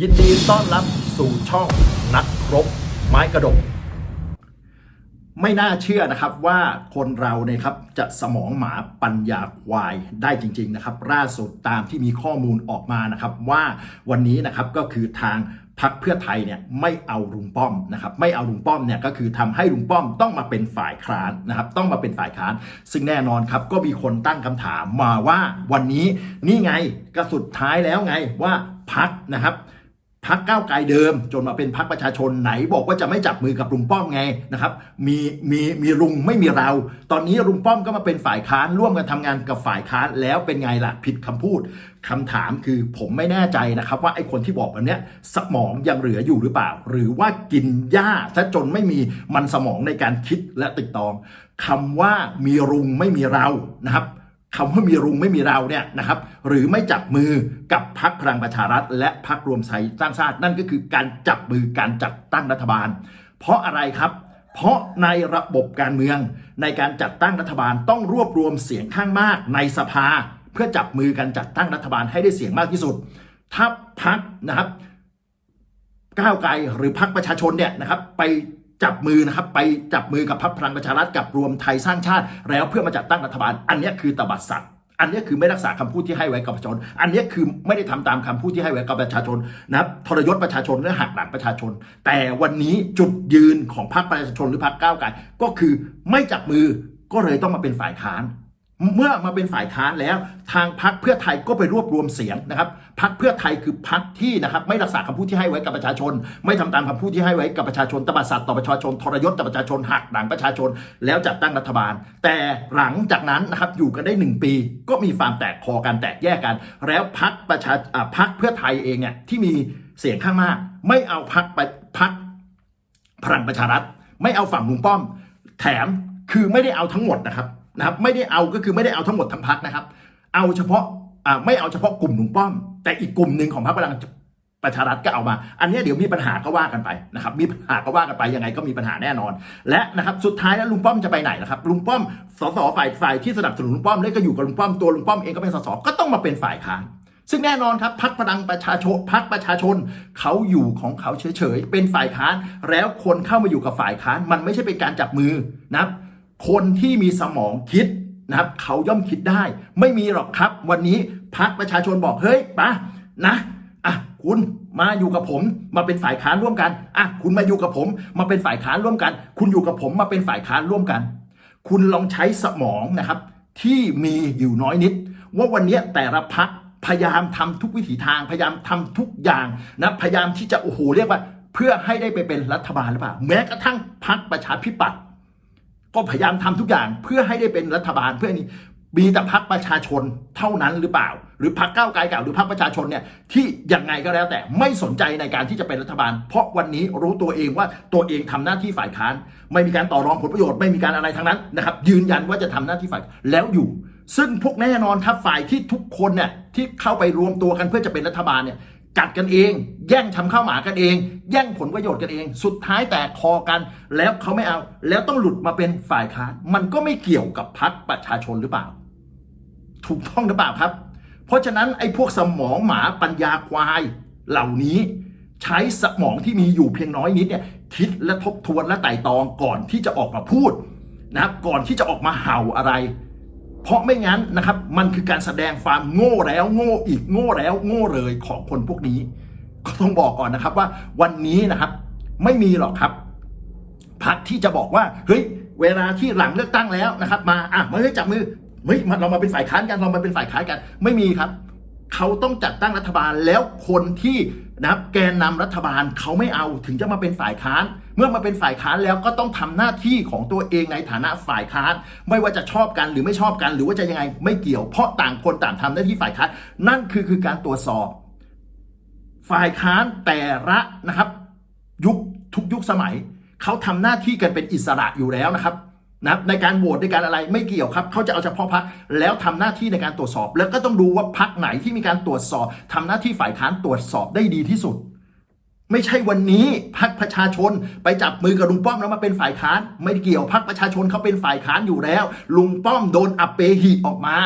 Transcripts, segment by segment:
ยินดีต้อนรับสู่ช่องนักรบไม้กระดก ไม่น่าเชื่อนะครับว่าคนเราเนี่ยครับจะสมองหมาปัญญาควายได้จริง ๆ นะครับล่าสุดตามที่มีข้อมูลออกมานะครับว่าวันนี้นะครับก็คือทางพักเพื่อไทยเนี่ยไม่เอาลุงป้อมนะครับไม่เอาลุงป้อมเนี่ยก็คือทำให้ลุงป้อมต้องมาเป็นฝ่ายค้านนะครับต้องมาเป็นฝ่ายค้าน ซึ่งแน่นอนครับก็มีคนตั้งคำถามมาว่าวันนี้นี่ไงก็สุดท้ายแล้วไงว่าพักนะครับ พักก้าวไกลเดิม จนมาเป็นพักประชาชนไหนบอกว่าจะไม่จับมือกับลุงป้อมไงนะครับมีมีมีลุงไม่มีเรา ตอนนี้ลุงป้อมก็มาเป็นฝ่ายค้านร่วมกันทำงานกับฝ่ายค้านแล้วเป็นไงล่ะผิดคำพูดคำถามคือผมไม่แน่ใจนะครับ ว่าไอ้คนที่บอกแบบเนี้ยสมองยังเหลืออยู่หรือเปล่า หรือว่ากินหญ้าซะจนไม่มีมันสมองในการคิดและติดตองคำว่ามีลุงไม่มีเรานะครับ คำว่ามีรุงไม่มีเราเนี่ยนะครับหรือไม่จับมือกับพักพลังประชารัฐ และพักรวมไทยสร้างชาตินั่นก็คือการจับมือการจัดตั้งรัฐบาล เพราะอะไรครับ เพราะในระบบการเมืองในการจัดตั้งรัฐบาลต้องรวบรวมเสียงข้างมากในสภา เพื่อจับมือกันจัดตั้งรัฐบาลให้ได้เสียงมากที่สุด ถ้าพักนะครับก้าวไกลหรือพักประชาชนเนี่ยนะครับไป จับมือนะครับไปจับมือกับพรรคพลังประชารัฐกับรวมไทยสร้างชาติ แล้วเพื่อมาจัดตั้งรัฐบาล อันนี้คือตบัดสัตว์อันนี้คือไม่รักษาคำพูดที่ให้ไว้กับประชาชน อันนี้คือไม่ได้ทำตามคำพูดที่ให้ไว้กับประชาชนนะครับทรยศประชาชนและหักหลังประชาชน แต่วันนี้จุดยืนของพรรคประชาชนหรือพรรคก้าวไกลก็คือไม่จับมือก็เลยต้องมาเป็นฝ่ายค้าน เมื่อมาเป็นฝ่ายค้านแล้ว ทางพักเพื่อไทยก็ไปรวบรวมเสียงนะครับพักเพื่อไทยคือพักที่นะครับไม่รักษาคำพูดที่ให้ไว้กับประชาชน ไม่ทำตามคำพูดที่ให้ไว้กับประชาชนตบสัตว์ต่อประชาชนทรยศต่อประชาชนหักหลังประชาชน แล้วจัดตั้งรัฐบาล แต่หลังจากนั้นนะครับอยู่กันได้หนึ่งปี ก็มีความแตกคอกันแตกแยกกัน แล้วพักประชาอ่าพักเพื่อไทยเองเนี่ยที่มีเสียงข้างมาก ไม่เอาพักไปพักพลังประชารัฐ ไม่เอาฝั่งลุงป้อม แถมคือไม่ได้เอาทั้งหมดนะครับ นะครับไม่ได้เอาก็คือไม่ได้เอาทั้งหมดทั้งพักนะครับ เอาเฉพาะไม่เอาเฉพาะกลุ่มลุงป้อม แต่อีกกลุ่มหนึ่งของพรรคพลังประชารัฐก็เอามา อันนี้เดี๋ยวมีปัญหาก็ว่ากันไปนะครับ มีปัญหาก็ว่ากันไปยังไงก็มีปัญหาแน่นอน และนะครับสุดท้ายแล้วลุงป้อมจะไปไหนนะครับลุงป้อมสสฝ่ายฝ่ายที่สนับสนุนลุงป้อมแล้ก็อยู่กับลุงป้อมตัวลุงป้อมเองก็เป็นสสก็ต้องมาเป็นฝ่ายค้านซึ่งแน่นอนครับพักพลังประชาชนพักประชาชนเขาอยู่ของเขาเฉยๆเป็นฝ่ายค้าน แล้วคนเข้ามาอยู่กับฝ่ายค้าน มันไม่ใช่เป็นการจับมือนะครับ คนที่มีสมองคิดนะครับเขาย่อมคิดได้ ไม่มีหรอกครับ วันนี้พักประชาชนบอกเฮ้ยปะนะอะคุณมาอยู่กับผมมาเป็นฝ่ายค้านร่วมกันอะคุณมาอยู่กับผม มาเป็นฝ่ายค้านร่วมกัน คุณอยู่กับผมมาเป็นฝ่ายค้านร่วมกัน คุณลองใช้สมองนะครับ ที่มีอยู่น้อยนิด ว่าวันนี้แต่ละพักพยายามทำทุกวิถีทาง พยายามทำทุกอย่างนะพยายามที่จะโอ้โหเรียกว่า เพื่อให้ได้ไปเป็นรัฐบาลหรือเปล่า แม้กระทั่งพักประชาธิปัตย์ ก็พยายามทำทุกอย่างเพื่อให้ได้เป็นรัฐบาลเพื่อนี้มีแต่พักประชาชนเท่านั้นหรือเปล่า หรือพักเก้าไกลเก่าหรือพักประชาชนเนี่ยที่ยังไงก็แล้วแต่ไม่สนใจในการที่จะเป็นรัฐบาล เพราะวันนี้รู้ตัวเองว่าตัวเองทำหน้าที่ฝ่ายค้าน ไม่มีการต่อรองผลประโยชน์ไม่มีการอะไรทั้งนั้นนะครับ ยืนยันว่าจะทำหน้าที่ฝ่ายแล้วอยู่ ซึ่งพวกแน่นอนครับฝ่ายที่ทุกคนเนี่ยที่เข้าไปรวมตัวกันเพื่อจะเป็นรัฐบาลเนี่ย กัดกันเอง แย่งทำข้าวหมากันเอง แย่งผลประโยชน์กันเอง สุดท้ายแตกคอกัน แล้วเขาไม่เอา แล้วต้องหลุดมาเป็นฝ่ายค้านมันก็ไม่เกี่ยวกับพรรคประชาชนหรือเปล่า ถูกต้องหรือเปล่าครับ เพราะฉะนั้นไอ้พวกสมองหมาปัญญาควายเหล่านี้ ใช้สมองที่มีอยู่เพียงน้อยนิดเนี่ยคิดและทบทวนและไต่ตองก่อนที่จะออกมาพูดนะครับก่อนที่จะออกมาเห่าอะไร เพราะไม่งั้นนะครับ มันคือการแสดงความโง่แล้วโง่อีกโง่แล้วโง่เลยของคนพวกนี้ ก็ต้องบอกก่อนนะครับว่าวันนี้นะครับ ไม่มีหรอกครับพักที่จะบอกว่าเฮ้ยเวลาที่หลังเลือกตั้งแล้วนะครับ มาอะมาเฮ้ยจับมือเฮ้ยมาเรามาเป็นฝ่ายค้านกันเรามาเป็นฝ่ายค้านกัน ไม่มีครับ เขาต้องจัดตั้งรัฐบาลแล้วคนที่นะครับแกนนำรัฐบาลเขาไม่เอาถึงจะมาเป็นฝ่ายค้าน เมื่อมาเป็นฝ่ายค้านแล้วก็ต้องทำหน้าที่ของตัวเองในฐานะฝ่ายค้าน ไม่ว่าจะชอบกันหรือไม่ชอบกัน หรือว่าจะยังไงไม่เกี่ยวเพราะต่างคนต่างทำหน้าที่ฝ่ายค้าน นั่นคือคือการตรวจสอบ ฝ่ายค้านแต่ละนะครับ ยุคทุกยุคสมัยเขาทำหน้าที่กันเป็นอิสระอยู่แล้วนะครับ นะในการโหวตในการอะไรไม่เกี่ยวครับเขาจะเอาเฉพาะพักแล้วทำหน้าที่ในการตรวจสอบ แล้วก็ต้องดูว่าพักไหนที่มีการตรวจสอบทำหน้าที่ฝ่ายค้านตรวจสอบได้ดีที่สุด ไม่ใช่วันนี้พักประชาชนไปจับมือกับลุงป้อมแล้วมาเป็นฝ่ายค้าน ไม่เกี่ยวพักประชาชนเขาเป็นฝ่ายค้านอยู่แล้ว ลุงป้อมโดนอัปเปหิออกมา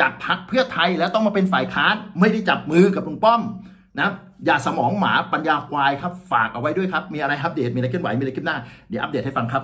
จากพักเพื่อไทยแล้วต้องมาเป็นฝ่ายค้าน ไม่ได้จับมือกับลุงป้อมนะอย่าสมองหมาปัญญาควายครับฝากเอาไว้ด้วยครับมีอะไรอัปเดตมีอะไรเคลื่อนไหวมีอะไรขึ้นหน้าเดี๋ยวอัปเดตให้ฟังครับ